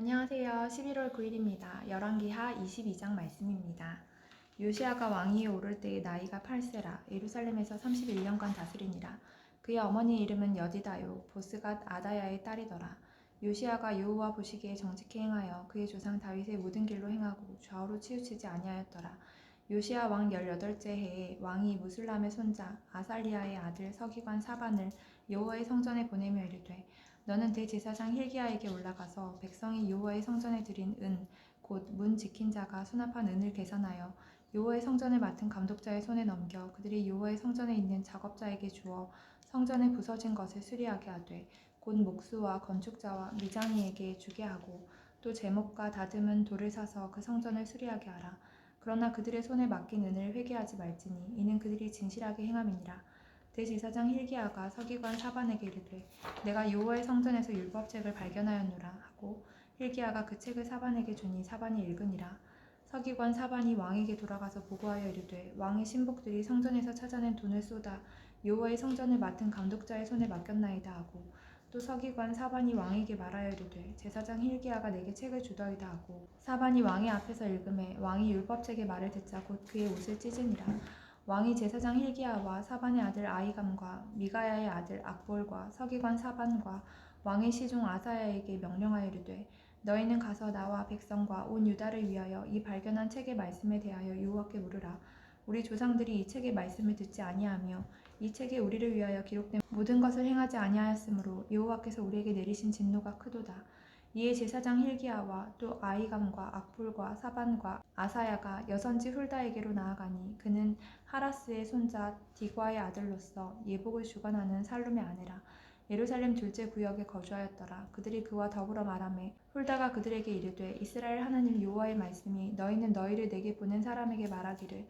안녕하세요. 11월 9일입니다. 열왕기하 22장 말씀입니다. 요시아가 왕위에 오를 때의 나이가 8세라 예루살렘에서 31년간 다스리니라. 그의 어머니 이름은 여디다요 보스갓 아다야의 딸이더라. 요시아가 여호와 보시기에 정직히 행하여 그의 조상 다윗의 모든 길로 행하고 좌우로 치우치지 아니하였더라. 요시아 왕 18째 해에 왕이 무술람의 손자 아살리아의 아들 서기관 사반을 여호와의 성전에 보내며 이르되 너는 대제사장 힐기야에게 올라가서 백성이 여호와의 성전에 드린 은 곧 문 지킨 자가 수납한 은을 계산하여 여호와의 성전을 맡은 감독자의 손에 넘겨 그들이 여호와의 성전에 있는 작업자에게 주어 성전에 부서진 것을 수리하게 하되 곧 목수와 건축자와 미장이에게 주게 하고 또 제목과 다듬은 돌을 사서 그 성전을 수리하게 하라. 그러나 그들의 손에 맡긴 은을 회개하지 말지니 이는 그들이 진실하게 행함이니라 대제사장 힐기야가 서기관 사반에게 이르되 내가 여호와의 성전에서 율법책을 발견하였노라 하고 힐기야가 그 책을 사반에게 주니 사반이 읽으니라. 서기관 사반이 왕에게 돌아가서 보고하여 이르되 왕의 신복들이 성전에서 찾아낸 돈을 쏟아 여호와의 성전을 맡은 감독자의 손에 맡겼나이다 하고 또 서기관 사반이 왕에게 말하여 이르되 제사장 힐기야가 내게 책을 주더이다 하고 사반이 왕의 앞에서 읽음에 왕이 율법책의 말을 듣자 곧 그의 옷을 찢으니라 왕이 제사장 힐기야와 사반의 아들 아이감과 미가야의 아들 악볼과 서기관 사반과 왕의 시종 아사야에게 명령하여 이르되 너희는 가서 나와 백성과 온 유다를 위하여 이 발견한 책의 말씀에 대하여 여호와께 물으라. 우리 조상들이 이 책의 말씀을 듣지 아니하며 이 책에 우리를 위하여 기록된 모든 것을 행하지 아니하였으므로 여호와께서 우리에게 내리신 진노가 크도다 이에 제사장 힐기야와 또 아이감과 악불과 사반과 아사야가 여선지 훌다에게로 나아가니 그는 하라스의 손자 디과의 아들로서 예복을 주관하는 살룸의 아내라 예루살렘 둘째 구역에 거주하였더라. 그들이 그와 더불어 말하매 훌다가 그들에게 이르되 이스라엘 하나님 여호와의 말씀이 너희는 너희를 내게 보낸 사람에게 말하기를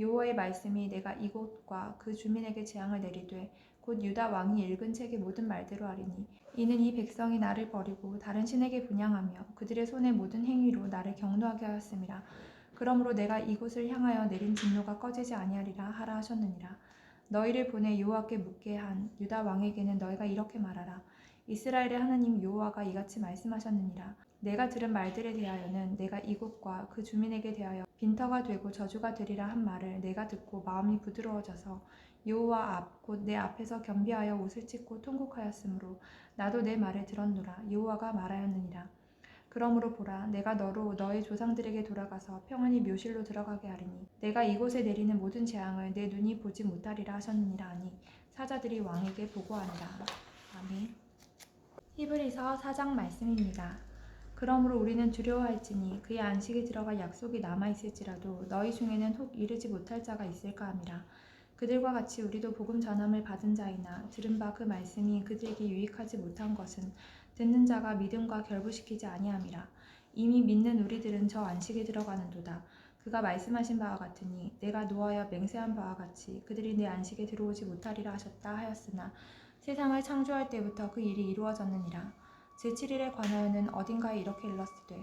여호와의 말씀이 내가 이곳과 그 주민에게 재앙을 내리되 곧 유다 왕이 읽은 책의 모든 말대로 하리니 이는 이 백성이 나를 버리고 다른 신에게 분양하며 그들의 손의 모든 행위로 나를 경노하게 하였음이라. 그러므로 내가 이곳을 향하여 내린 진노가 꺼지지 아니하리라 하라 하셨느니라. 너희를 보내 여호와께 묻게 한 유다 왕에게는 너희가 이렇게 말하라. 이스라엘의 하나님 여호와가 이같이 말씀하셨느니라. 내가 들은 말들에 대하여는 내가 이곳과 그 주민에게 대하여 빈터가 되고 저주가 되리라 한 말을 내가 듣고 마음이 부드러워져서 여호와 앞 곧 내 앞에서 겸비하여 옷을 찢고 통곡하였으므로 나도 내 말을 들었노라 여호와가 말하였느니라 그러므로 보라 내가 너로 너의 조상들에게 돌아가서 평안히 묘실로 들어가게 하리니 내가 이곳에 내리는 모든 재앙을 내 눈이 보지 못하리라 하셨느니라 하니 사자들이 왕에게 보고하니라 아멘 히브리서 4장 말씀입니다. 그러므로 우리는 두려워할지니 그의 안식에 들어갈 약속이 남아 있을지라도 너희 중에는 혹 이르지 못할 자가 있을까 함이라. 그들과 같이 우리도 복음 전함을 받은 자이나 들은 바 그 말씀이 그들에게 유익하지 못한 것은 듣는 자가 믿음과 결부시키지 아니함이라. 이미 믿는 우리들은 저 안식에 들어가는도다. 그가 말씀하신 바와 같으니 내가 노하여 맹세한 바와 같이 그들이 내 안식에 들어오지 못하리라 하셨다 하였으나 세상을 창조할 때부터 그 일이 이루어졌느니라. 제7일에 관하여는 어딘가에 이렇게 일렀으되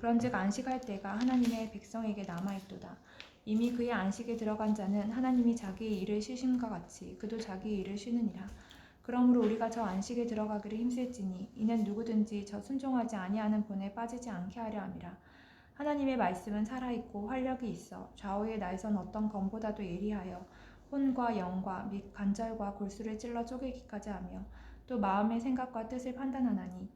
그런즉 안식할 때가 하나님의 백성에게 남아 있도다. 이미 그의 안식에 들어간 자는 하나님이 자기의 일을 쉬심과 같이 그도 자기의 일을 쉬느니라. 그러므로 우리가 저 안식에 들어가기를 힘쓸지니 이는 누구든지 저 순종하지 아니하는 본에 빠지지 않게 하려 함이라. 하나님의 말씀은 살아있고 활력이 있어 좌우의 날선 어떤 검보다도 예리하여 혼과 영과 및 관절과 골수를 찔러 쪼개기까지 하며 또 마음의 생각과 뜻을 판단하나니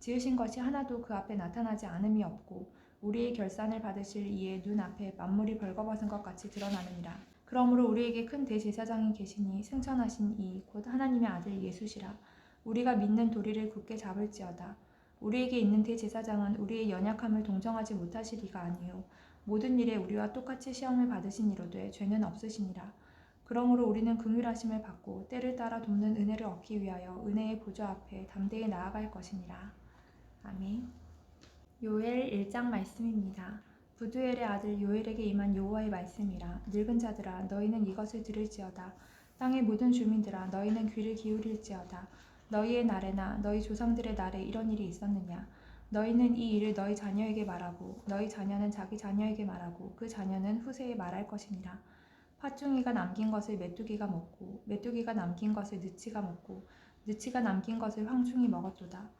지으신 것이 하나도 그 앞에 나타나지 않음이 없고 우리의 결산을 받으실 이의 눈 앞에 만물이 벌거벗은 것 같이 드러나느니라. 그러므로 우리에게 큰 대제사장이 계시니 승천하신 이 곧 하나님의 아들 예수시라. 우리가 믿는 도리를 굳게 잡을지어다. 우리에게 있는 대제사장은 우리의 연약함을 동정하지 못하실 이가 아니요 모든 일에 우리와 똑같이 시험을 받으신 이로되 죄는 없으시니라. 그러므로 우리는 긍휼하심을 받고 때를 따라 돕는 은혜를 얻기 위하여 은혜의 보좌 앞에 담대히 나아갈 것이니라. 아멘. 요엘 1장 말씀입니다. 부두엘의 아들 요엘에게 임한 여호와의 말씀이라. 늙은 자들아 너희는 이것을 들을지어다. 땅의 모든 주민들아 너희는 귀를 기울일지어다. 너희의 날에나 너희 조상들의 날에 이런 일이 있었느냐? 너희는 이 일을 너희 자녀에게 말하고 너희 자녀는 자기 자녀에게 말하고 그 자녀는 후세에 말할 것이니라. 팥중이가 남긴 것을 메뚜기가 먹고 메뚜기가 남긴 것을 느치가 먹고 느치가 남긴 것을 황충이 먹었도다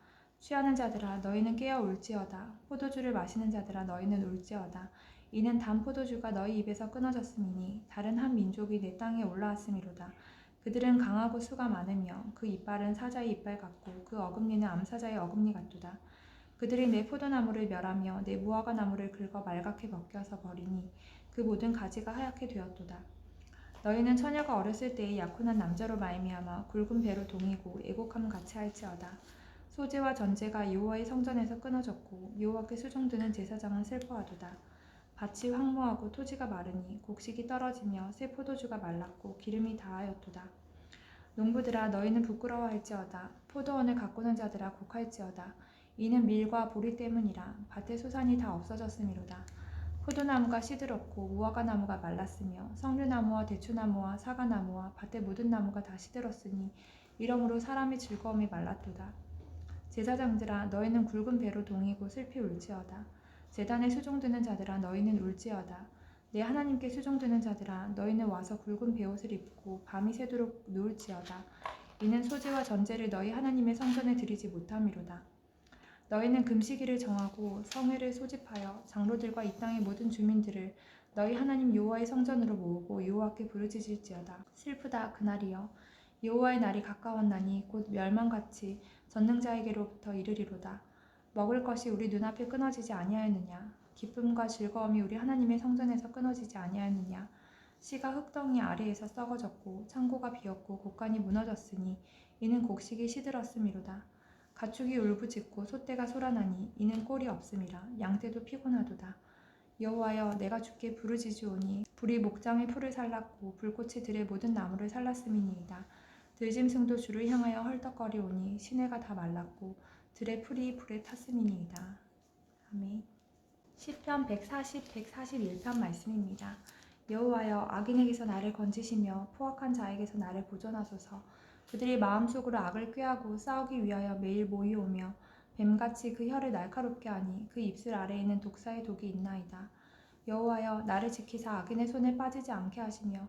취하는 자들아 너희는 깨어 울지어다. 포도주를 마시는 자들아 너희는 울지어다. 이는 단 포도주가 너희 입에서 끊어졌음이니 다른 한 민족이 내 땅에 올라왔음이로다. 그들은 강하고 수가 많으며 그 이빨은 사자의 이빨 같고 그 어금니는 암사자의 어금니 같도다. 그들이 내 포도나무를 멸하며 내 무화과 나무를 긁어 말갛게 벗겨서 버리니 그 모든 가지가 하얗게 되었도다. 너희는 처녀가 어렸을 때의 약혼한 남자로 말미암아 굵은 배로 동이고 애곡함 같이 할지어다 소재와 전제가 여호와의 성전에서 끊어졌고 여호와께 수종드는 제사장은 슬퍼하도다. 밭이 황무하고 토지가 마르니 곡식이 떨어지며 새 포도주가 말랐고 기름이 다하였도다. 농부들아 너희는 부끄러워할지어다. 포도원을 가꾸는 자들아 곡할지어다. 이는 밀과 보리 때문이라 밭의 소산이 다 없어졌음이로다. 포도나무가 시들었고 무화과 나무가 말랐으며 석류나무와 대추나무와 사과나무와 밭의 모든 나무가 다 시들었으니 이러므로 사람의 즐거움이 말랐도다. 제사장들아 너희는 굵은 배로 동이고 슬피 울지어다. 제단에 수종드는 자들아 너희는 울지어다. 내 하나님께 수종드는 자들아 너희는 와서 굵은 베옷을 입고 밤이 새도록 누울지어다. 이는 소재와 전제를 너희 하나님의 성전에 드리지 못함이로다. 너희는 금시기를 정하고 성회를 소집하여 장로들과 이 땅의 모든 주민들을 너희 하나님 여호와의 성전으로 모으고 여호와께 부르짖을지어다. 슬프다 그날이여 여호와의 날이 가까웠나니 곧 멸망같이 전능자에게로부터 이르리로다. 먹을 것이 우리 눈앞에 끊어지지 아니하였느냐? 기쁨과 즐거움이 우리 하나님의 성전에서 끊어지지 아니하였느냐? 씨가 흙덩이 아래에서 썩어졌고 창고가 비었고 곡간이 무너졌으니 이는 곡식이 시들었음이로다. 가축이 울부짖고 소떼가 소란하니 이는 꼴이 없음이라 양떼도 피곤하도다. 여호와여 내가 주께 부르짖으오니 불이 목장의 풀을 살랐고 불꽃이 들의 모든 나무를 살랐음이니이다. 들짐승도 주를 향하여 헐떡거리오니 시내가 다 말랐고 들의 풀이 불에 탔음이니이다. 아멘. 시편 140, 141편 말씀입니다. 여호와여 악인에게서 나를 건지시며 포악한 자에게서 나를 보존하소서. 그들이 마음속으로 악을 꾀하고 싸우기 위하여 매일 모이오며 뱀같이 그 혀를 날카롭게 하니 그 입술 아래에는 독사의 독이 있나이다. 여호와여 나를 지키사 악인의 손에 빠지지 않게 하시며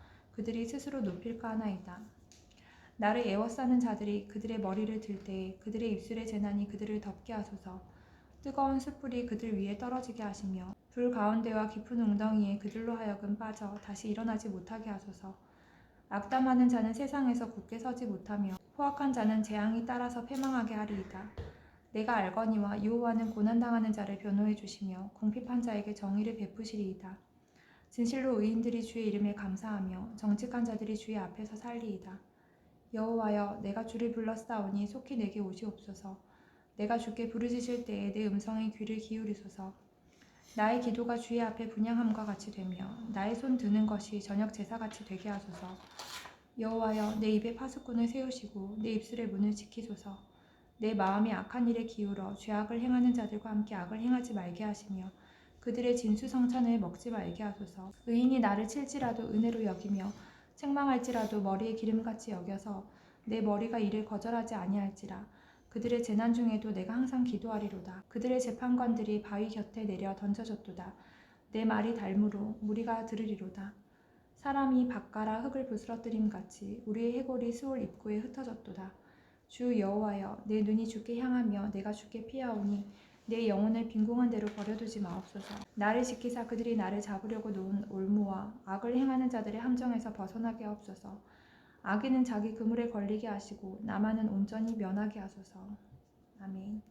그들이 스스로 높일까 하나이다. 나를 애워싸는 자들이 그들의 머리를 들 때에 그들의 입술의 재난이 그들을 덮게 하소서. 뜨거운 숯불이 그들 위에 떨어지게 하시며 불 가운데와 깊은 웅덩이에 그들로 하여금 빠져 다시 일어나지 못하게 하소서. 악담하는 자는 세상에서 굳게 서지 못하며 포악한 자는 재앙이 따라서 패망하게 하리이다. 내가 알거니와 여호와는 고난당하는 자를 변호해 주시며 궁핍한 자에게 정의를 베푸시리이다. 진실로 의인들이 주의 이름에 감사하며 정직한 자들이 주의 앞에서 살리이다. 여호와여 내가 주를 불렀사오니 속히 내게 오시옵소서. 내가 주께 부르짖을 때에 내 음성에 귀를 기울이소서. 나의 기도가 주의 앞에 분양함과 같이 되며 나의 손 드는 것이 저녁 제사같이 되게 하소서. 여호와여 내 입에 파수꾼을 세우시고 내 입술의 문을 지키소서. 내 마음이 악한 일에 기울어 죄악을 행하는 자들과 함께 악을 행하지 말게 하시며 그들의 진수성찬을 먹지 말게 하소서. 의인이 나를 칠지라도 은혜로 여기며 책망할지라도 머리에 기름같이 여겨서 내 머리가 이를 거절하지 아니할지라. 그들의 재난 중에도 내가 항상 기도하리로다. 그들의 재판관들이 바위 곁에 내려 던져졌도다. 내 말이 닮으로 무리가 들으리로다. 사람이 밭가라 흙을 부스러뜨림 같이 우리의 해골이 수월 입구에 흩어졌도다. 주 여호와여 내 눈이 주께 향하며 내가 주께 피하오니 내 영혼을 빈궁한 대로 버려두지 마옵소서. 나를 지키사 그들이 나를 잡으려고 놓은 올무와 악을 행하는 자들의 함정에서 벗어나게 하옵소서. 악인은 자기 그물에 걸리게 하시고 나만은 온전히 면하게 하소서. 아멘.